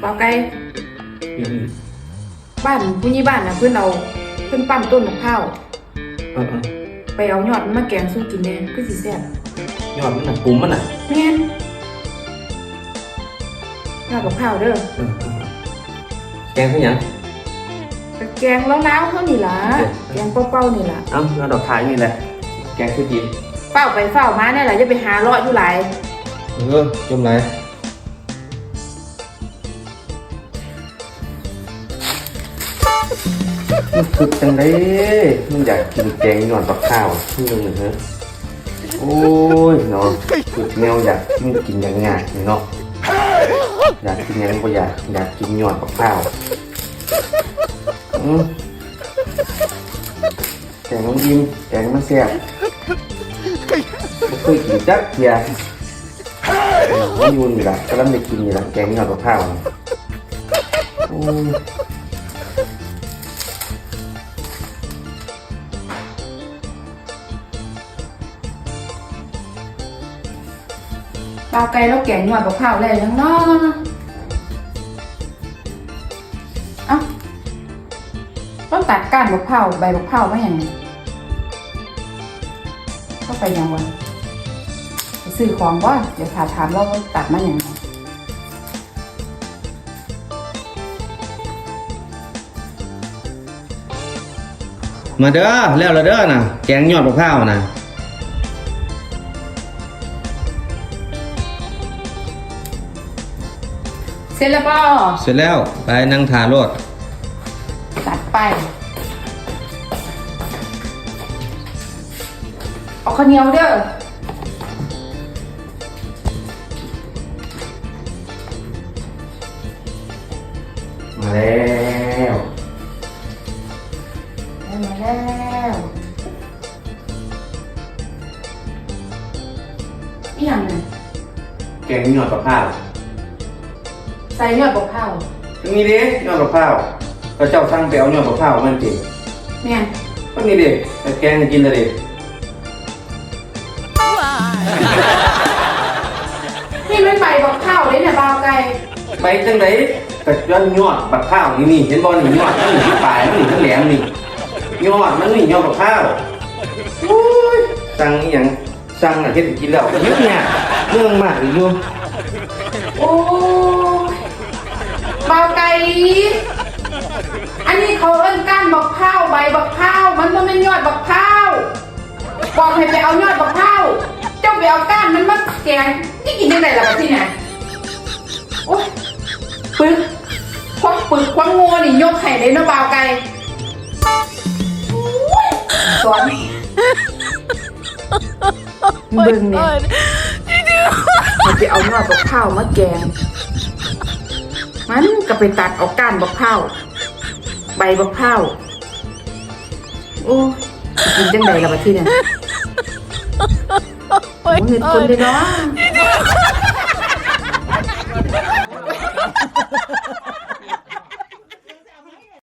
เปล่าไก่อืมบ้านผู้นี้บ้านนะเพื่อนเอาเพื่อนปั้มต้นมะพร้าวเออเออไปเอายอดมันมาแกงสู้กินแน่คือสิแซ่บยอดมันน่ะปุ่มมันน่ะแม่นยอดมะพร้าวเด้อเออเออแกงคือหยังก็แกงล้าวๆเท่านี้ล่ะเด็ดแกงเป้าๆนี่ล่ะ เอ้าแล้วดอกทายนี่แหละ แกงคือกินเฝ้าไปเฝ้ามาเนี่ยแหละจะไปหาเลาะอยู่หลาย เออจมไรมันคือจังไดมันอยากกินแกงหย่อนปักข้าวนี่อนึงเหรอโอ้ยเนาะคือแนวอยากกินกินอย่างง่ายนี่เนาะอยากกินหยังก็อยากอยากกินหย่อนปักข้าวแกงน้องยิ้มแกงมันแซ่บบ่เคยกินจักเทีย ไม่ยุ่นอยู่ละก็เริ่มได้กินอยู่ละแกงหยอดมะพร้าวอ้ยเปลาไก่แล้วแกงยอดมะพร้าวแล้วยังเนาะเอ้าต้องตัดก้านมะพร้าวใบมะพร้าวมาอย่างนี้ก็ไปยังวัน ซื้อของว่าเดี๋ยวถามถามเราว่าตัดมาอย่างไรมาเด้อแล้วละเด้อนะแกงหยอดมะพร้าวนะเสร็จแล้วป่เสร็จแล้วไปนั่งทารถตัดไปเอาข้าวเหนียวเด้อ มาแล้วได้มาแล้วนี่ยังไงแกงหยอดมะพร้าวใส่ยอดบกข้าวนี่เด้หยอดมะพร้าวพระเจ้าสั่งไปเอาหยอดมะพร้าวมันจริงเนี่ยก็นี่เด้แต่แกงให้กินเลยเด้นี่ไม่ไปบกข้าวเลยเนี่ยบาวไก่ไปจังได แต่ยอดยอดมะพร้าวนี่นี่เห็นบ่นี่ยอดมันนี่ปลายมันนี่ทั้งแหลมนี่ยอดมันนี่ยอดมะพร้าวโอ้ยสั่งอีหยังสั่งน่ะเฮ็ดให้กินแล้วเยอะเนี่ยเรื่องมากอีกอยู่โอ้บาไก่อันนี้เขาเอิ้นก้านบักข้าวใบบักข้าวมันบ่แม่นยอดบักข้าวบอกให้ไปเอายอดบักข้าวเจ้าไปเอาก้านมันมาแกงนี่กินได้ไงล่ะที่ไหน ปึกความปึกความโง่นี่ยกให้เลยเนาะบาวไก่โอ้ยสอนเบิ่งเนี่ยมันจะเอายอดบักข้าวมาแกง มันก็ไปตัดเออกก้านบักข้าวใบบักข้าวโอ้สิกินจังไดล่ะบัดทีเนี่ยโอ้เงินคนเลยเนาะ